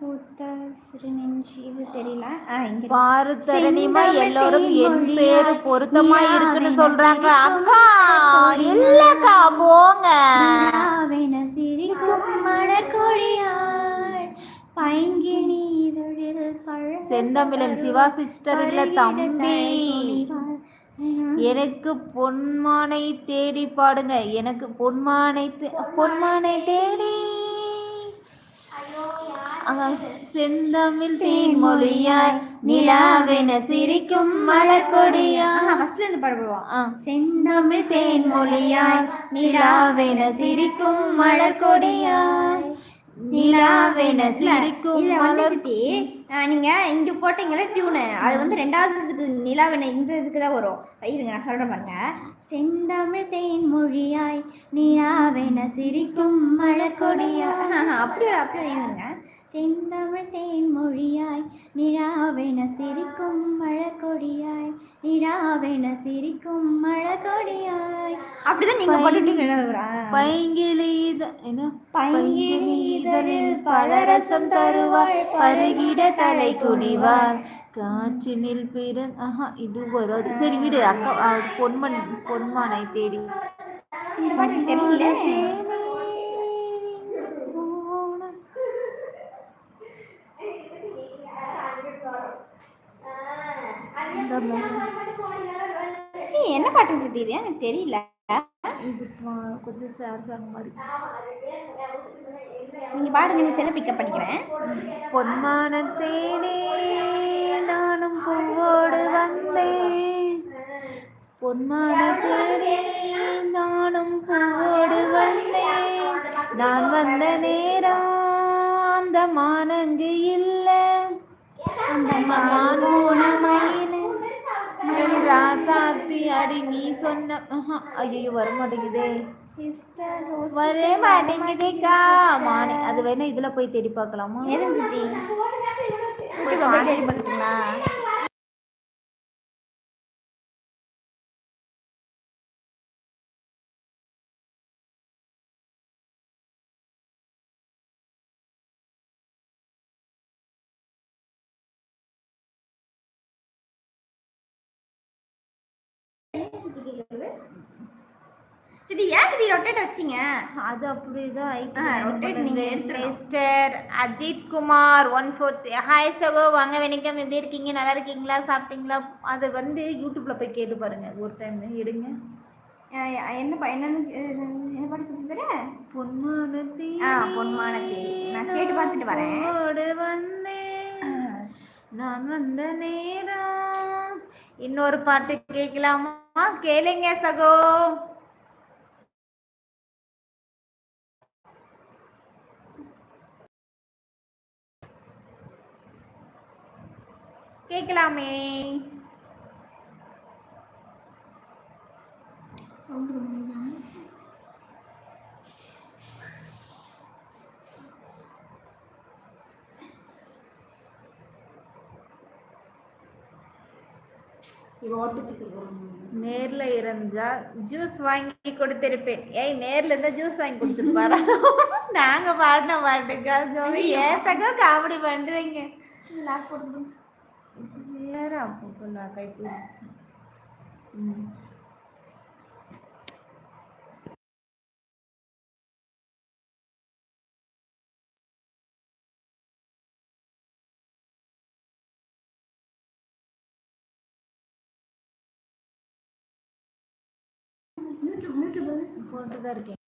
பூத்த சிறுநெஞ்சி தெரியல. ஆ இங்க பாரு தரணிமா எல்லாரும் என் பேரு பொருத்தமா இருக்குன்னு சொல்றாங்க. அக்கா இல்லக்கா போங்க. சிரிக்கும் பைங்கினி பழ- செந்தமிழன் சிவா சிஸ்டர் இல்ல தம்பி. எனக்கு பொன்மானை தேடி பாடுங்க. எனக்கு பொன்மானை பொன்மானை தேடி செந்தமிழ் தேன்மொழியாய் நிலாவென சிரிக்கும் மலர்கொடியாய் ஃபர்ஸ்ட்ல இருந்து பாடுவோம். செந்தமிழ் தேன்மொழியாய் நிலாவென சிரிக்கும் மலர்கொடியாய் நிலாவென சிரிக்கும் நீங்க இங்க போட்டீங்கல்ல டியூனு அது வந்து ரெண்டாவது இதுக்கு நிலாவின இந்த இதுக்கு தான் வரும். இருங்க நான் சொல்றேன் பாருங்க. செந்தமிழ் தேன் மொழியாய் நிலாவென சிரிக்கும் மலர்கொடியா அப்படியே அப்படியே இருங்க. செந்தமிழ் தேன் மொழியாய் நிலாவென சிரிக்கும் மழக்கொடியாய் நிலாவென சிரிக்கும் மழக்கொடியாய். அப்படிதான் நீங்க பைங்கிலி இத- என்ன பைங்கிலி இதழில் பழரசம் தருவாள் பருகிட தலை குனிவாள் காற்றினில் பிற ஆஹா இது வராது சரி விடு அக்கா பொன்மன் பொன்மானை தேடி. பாட்டு தெரியல இந்த மாதிரி. ஏய், என்ன பாட்டு சித்தி இது எனக்கு தெரியல. கொஞ்சம் ஷேர் சாங் மாதிரி. நீங்க பாடுங்க நீங்க செல்ல பிக்கப் பண்ணிக்கிறேன். பொன்மான தேனே நானும் பூவோடு வந்தேன். பொன்மான தேனே நானும் பூவோடு வந்தேன். நான் வந்த நேரம் அந்த மானங்கு இல்லை. அந்த மான் ராசாத்தி அடி நீ சொன்ன ஐயோ வர மாட்டேங்குதே வரே மாட்டேங்குதேக்கா மானே. அது வேணா இதுல போய் தேடி பார்க்கலாமா? எதுவும் சித்தி? சித்தி ஏன் சித்தி ரொட்டேட் வச்சீங்க அது அப்படிதான் rotate நீங்க. Mister Ajith Kumar one fourth hi சகோ. வாங்க வணக்கம் எப்படி இருக்கீங்க? நல்லா இருக்கீங்களா? சாப்பிட்டீங்களா? அது வந்து யூடியூப்ல போய் கேட்டு பாருங்க. ஒரு டைம் எடுங்க. என்ன என்னன்னு என்ன பாட்டு சொல்லுற பொன்மானத்தி ஆ பொன்மானத்தி நான் கேட்டு பார்த்துட்டு வரேன். நான் வந்த நேரம். இன்னொரு பாட்டு கேட்கலாமா? கேளுங்க சகோ. கேட்கலாமே நேர்ல இருந்தா ஜூஸ் வாங்கி கொடுத்திருப்பேன். ஏய் நேர்ல இருந்தா ஜூஸ் வாங்கி கொடுத்துருப்பாரா நாங்க பாடின பாட்டுக்கா சகோ காமெடி பண்றீங்க? வேற அப்போ நான் கைப்பி போட்டுதான் இருக்கேன்